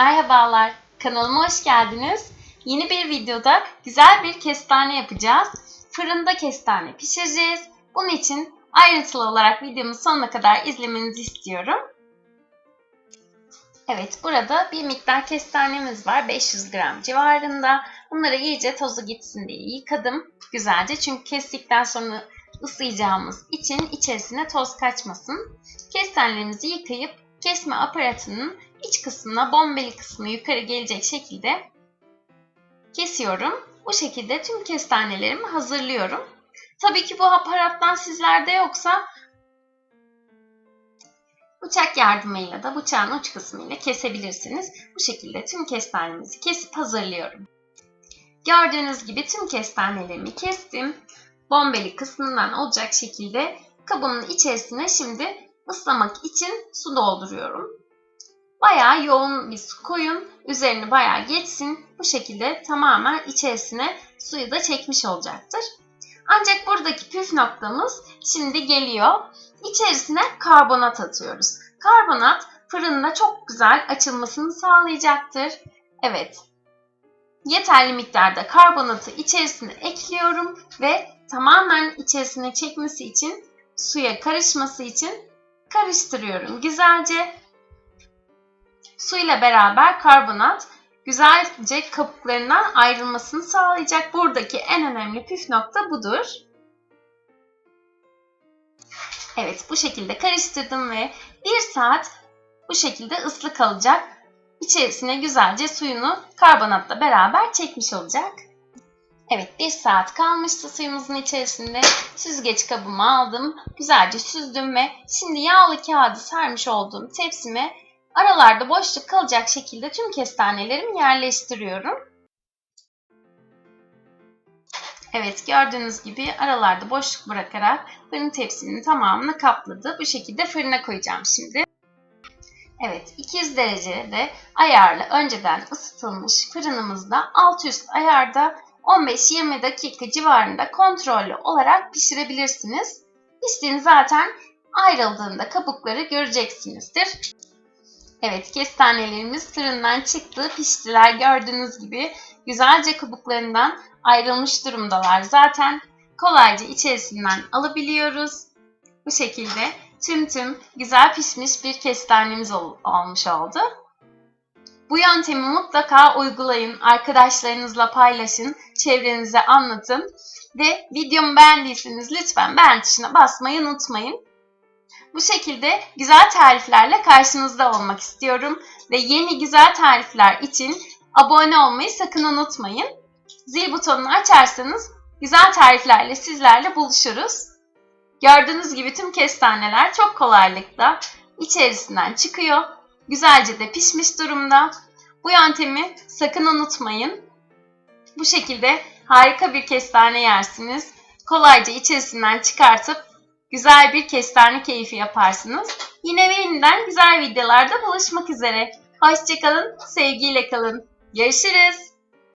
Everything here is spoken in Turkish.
Merhabalar, kanalıma hoş geldiniz. Yeni bir videoda güzel bir kestane yapacağız. Fırında kestane pişireceğiz. Bunun için ayrıntılı olarak videomun sonuna kadar izlemenizi istiyorum. Evet, burada bir miktar kestanemiz var. 500 gram civarında. Bunları iyice tozu gitsin diye yıkadım güzelce. Çünkü kestikten sonra ıslayacağımız için içerisine toz kaçmasın. Kestanelerimizi yıkayıp kesme aparatının iç kısmına bombeli kısmı yukarı gelecek şekilde kesiyorum. Bu şekilde tüm kestanelerimi hazırlıyorum. Tabii ki bu aparattan sizlerde yoksa bıçak yardımıyla da bıçağın uç kısmıyla kesebilirsiniz. Bu şekilde tüm kestanemizi kesip hazırlıyorum. Gördüğünüz gibi tüm kestanelerimi kestim. Bombeli kısmından olacak şekilde kabımın içerisine şimdi ıslamak için su dolduruyorum. Bayağı yoğun bir su koyun. Üzerini bayağı geçsin. Bu şekilde tamamen içerisine suyu da çekmiş olacaktır. Ancak buradaki püf noktamız şimdi geliyor. İçerisine karbonat atıyoruz. Karbonat fırında çok güzel açılmasını sağlayacaktır. Evet. Yeterli miktarda karbonatı içerisine ekliyorum ve tamamen içerisine çekmesi için suya karışması için karıştırıyorum güzelce. Suyla beraber karbonat güzelce kabuklarından ayrılmasını sağlayacak. Buradaki en önemli püf nokta budur. Evet bu şekilde karıştırdım ve bir saat bu şekilde ıslı kalacak. İçerisine güzelce suyunu karbonatla beraber çekmiş olacak. Evet bir saat kalmıştı suyumuzun içerisinde. Süzgeç kabımı aldım. Güzelce süzdüm ve şimdi yağlı kağıdı sermiş olduğum tepsime aralarda boşluk kalacak şekilde tüm kestanelerimi yerleştiriyorum. Evet gördüğünüz gibi aralarda boşluk bırakarak fırın tepsinin tamamını kapladı. Bu şekilde fırına koyacağım şimdi. Evet 200 derecede ayarlı önceden ısıtılmış fırınımızda alt üst ayarda 15-20 dakika civarında kontrollü olarak pişirebilirsiniz. Piştiğini zaten ayrıldığında kabukları göreceksinizdir. Evet kestanelerimiz fırından çıktı, piştiler. Gördüğünüz gibi güzelce kabuklarından ayrılmış durumdalar. Zaten kolayca içerisinden alabiliyoruz. Bu şekilde tüm tüm güzel pişmiş bir kestanemiz ol olmuş oldu. Bu yöntemi mutlaka uygulayın, arkadaşlarınızla paylaşın, çevrenize anlatın ve videomu beğendiyseniz lütfen beğen tuşuna basmayı unutmayın. Bu şekilde güzel tariflerle karşınızda olmak istiyorum ve yeni güzel tarifler için abone olmayı sakın unutmayın. Zil butonunu açarsanız güzel tariflerle sizlerle buluşuruz. Gördüğünüz gibi tüm kestaneler çok kolaylıkla içerisinden çıkıyor. Güzelce de pişmiş durumda. Bu yöntemi sakın unutmayın. Bu şekilde harika bir kestane yersiniz. Kolayca içerisinden çıkartıp güzel bir kestane keyfi yaparsınız. Yine ve yeniden güzel videolarda buluşmak üzere. Hoşçakalın, sevgiyle kalın. Görüşürüz.